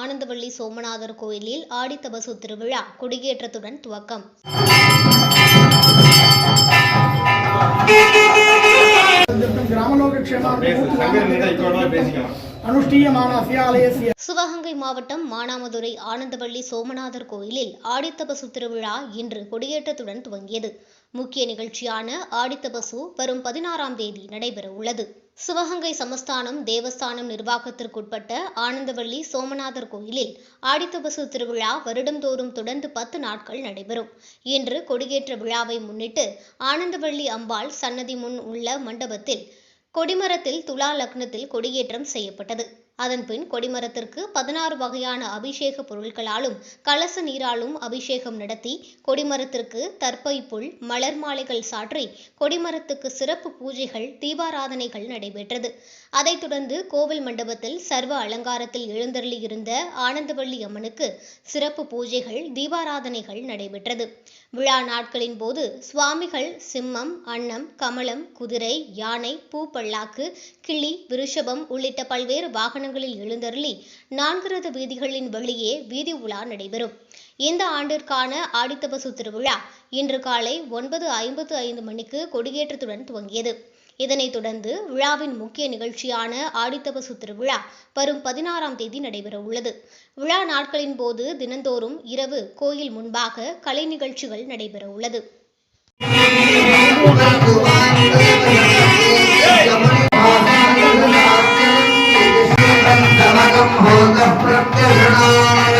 ஆனந்தவள்ளி சோமநாதர் கோயிலில் ஆடித்தபசு திருவிழா. கொடியேற்றத்துடன் துவக்கம். சிவகங்கை மாவட்டம் மானாமதுரை ஆனந்தவள்ளி சோமநாதர் கோயிலில் ஆடித்தபசு திருவிழா இன்று கொடியேற்றத்துடன் துவங்கியது. முக்கிய நிகழ்ச்சியான ஆடித்தபசு வரும் பதினாறாம் தேதி நடைபெற உள்ளது. சிவகங்கை சமஸ்தானம் தேவஸ்தானம் நிர்வாகத்திற்குட்பட்ட ஆனந்தவள்ளி சோமநாதர் கோயிலில் ஆடித்தபசு திருவிழா வருடந்தோறும் தொடர்ந்து பத்து நாட்கள் நடைபெறும். இன்று கொடியேற்ற விழாவை முன்னிட்டு ஆனந்தவள்ளி அம்பாள் சன்னதி முன் உள்ள மண்டபத்தில் கொடிமரத்தில் துலா லக்னத்தில் கொடியேற்றம் செய்யப்பட்டது. அதன்பின் கொடிமரத்திற்கு பதினாறு வகையான அபிஷேக பொருட்களாலும் கலச நீராலும் அபிஷேகம் நடத்தி கொடிமரத்திற்கு தற்பை புல் மலர் மாலைகள் சாற்றி கொடிமரத்துக்கு சிறப்பு பூஜைகள் தீபாராதனைகள் நடைபெற்றது. அதைத் தொடர்ந்து கோவில் மண்டபத்தில் சர்வ அலங்காரத்தில் எழுந்தருளியிருந்த ஆனந்தவள்ளி அம்மனுக்கு சிறப்பு பூஜைகள் தீபாராதனைகள் நடைபெற்றது. விழா நாட்களின் போது சுவாமிகள் சிம்மம் அன்னம் கமலம் குதிரை யானை பூப்பல்லாக்கு கிளி விருஷபம் உள்ளிட்ட பல்வேறு வாகனங்கள் வாகனங்களில் எழுந்தருளி நான்கிறத வீதிகளின் வெளியே வீதி உலா நடைபெறும். இந்த ஆண்டிற்கான ஆடித்தபசு திருவிழா இன்று காலை ஒன்பது ஐம்பத்து ஐந்து மணிக்கு கொடியேற்றத்துடன் துவங்கியது. இதனைத் தொடர்ந்து விழாவின் முக்கிய நிகழ்ச்சியான ஆடித்தபசு திருவிழா வரும் பதினாறாம் தேதி நடைபெற உள்ளது. விழா நாட்களின் போது தினந்தோறும் இரவு கோயில் முன்பாக கலை நிகழ்ச்சிகள் நடைபெற உள்ளது. போக பிரத்யேகனாய